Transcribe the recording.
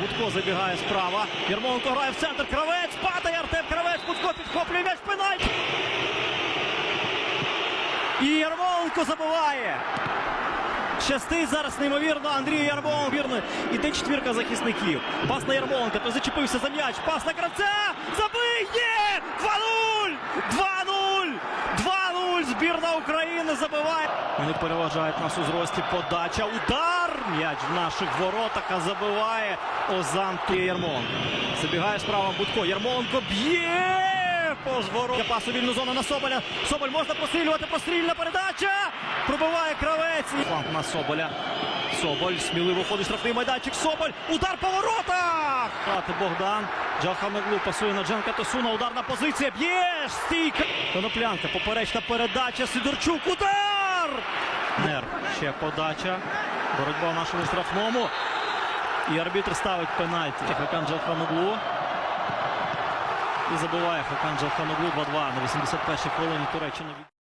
Будко забігає справа. Єрмоленко грає в центр. Кравець падає. Артем Кравець. Будко підхоплює м'яч пенальті. І Ярмоленко забиває. Щастить зараз неймовірно Андрію Ярмоленко. Вірно. Іде четвірка захисників. Пас на Ярмоленка. Той зачепився за м'яч. Пас на кравця. Забий! Є! 2-0! 2-0! 2-0! Збірна України забиває. Вони переважають нас у зрості. Подача. Удар! М'яч в наших воротах. А забиває Озан Ярмоленко. Забігає справа Будко. Ярмоленко б'є! По звороту. Пас у вільну зону на Соболя. Соболь можна пострілювати. Прострільна передача. Пробиває кравець. Фланг на Соболя. Соболь сміливо ходить штрафний майданчик. Соболь. Удар по воротах. Грати Богдан. Джаханоглу пасує на Джанка Тосуна. Ударна позиція. Б'єш. Стійка. Коноплянка. Поперечна передача. Сидорчук. Удар. Нер. Ще подача. Боротьба в нашому штрафному. І арбітр ставить пенальті. Хакан Джалханоглу. І забиває Хакан Джалханоглу 2-2 на 81-й хвилині Туреччина.